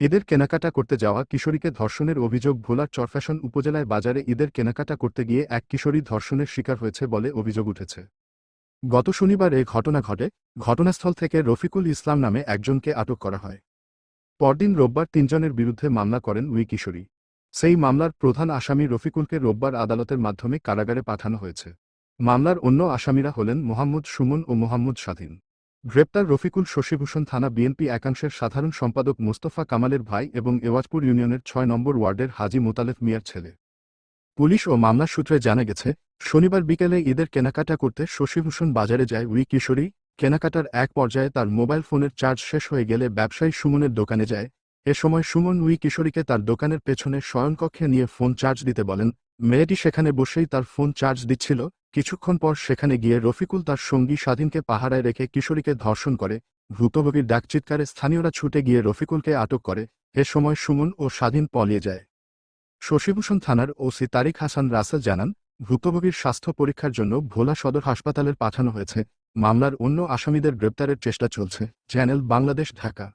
ঈদের কেনাকাটা করতে যাওয়া কিশোরীকে ধর্ষণের অভিযোগ ভোলার চরফ্যাশন উপজেলায় বাজারে ঈদের কেনাকাটা করতে গিয়ে এক কিশোরী ধর্ষণের শিকার হয়েছে বলে অভিযোগ উঠেছে। গত শনিবার এ ঘটনা ঘটে। ঘটনাস্থল থেকে রফিকুল ইসলাম নামে একজনকে আটক করা হয়। পরদিন রোববার তিনজনের বিরুদ্ধে মামলা করেন উই কিশোরী। সেই মামলার প্রধান আসামি রফিকুলকে রোববার আদালতের মাধ্যমে কারাগারে পাঠানো হয়েছে। মামলার অন্য আসামিরা হলেন মোহাম্মদ সুমন ও মোহাম্মদ স্বাধীন। গ্রেপ্তার রফিকুল শশীভূষণ থানা বিএনপি একাংশের সাধারণ সম্পাদক মোস্তফা কামালের ভাই এবং এওয়াজপুর ইউনিয়নের ছয় নম্বর ওয়ার্ডের হাজি মোতালেফ মিয়ার ছেলে। পুলিশ ও মামলা সূত্রে জানা গেছে, শনিবার বিকেলে ঈদের কেনাকাটা করতে শশীভূষণ বাজারে যায় উই কিশোরী। কেনাকাটার এক পর্যায়ে তার মোবাইল ফোনের চার্জ শেষ হয়ে গেলে ব্যবসায়ী সুমনের দোকানে যায়। এ সময় সুমন উই কিশোরীকে তার দোকানের পেছনে শয়নকক্ষে নিয়ে ফোন চার্জ দিতে বলেন, মেয়েটি সেখানে বসেই তার ফোন চার্জ দিচ্ছিল। কিছুক্ষণ পর সেখানে গিয়ে রফিকুল তার সঙ্গী স্বাধীনকে পাহারায় রেখে কিশোরীকে ধর্ষণ করে। ভুক্তভোগীর ডাকচিৎকারে স্থানীয়রা ছুটে গিয়ে রফিকুলকে আটক করে। এ সময় সুমন ও স্বাধীন পলিয়ে যায়। শশীভূষণ থানার ওসি তারিক হাসান রাসেল জানান ভুক্তভোগীর স্বাস্থ্য পরীক্ষার জন্য ভোলা সদর হাসপাতালে পাঠানো হয়েছে। মামলার অন্য আসামিদের গ্রেপ্তারের চেষ্টা চলছে। চ্যানেল বাংলাদেশ, ঢাকা।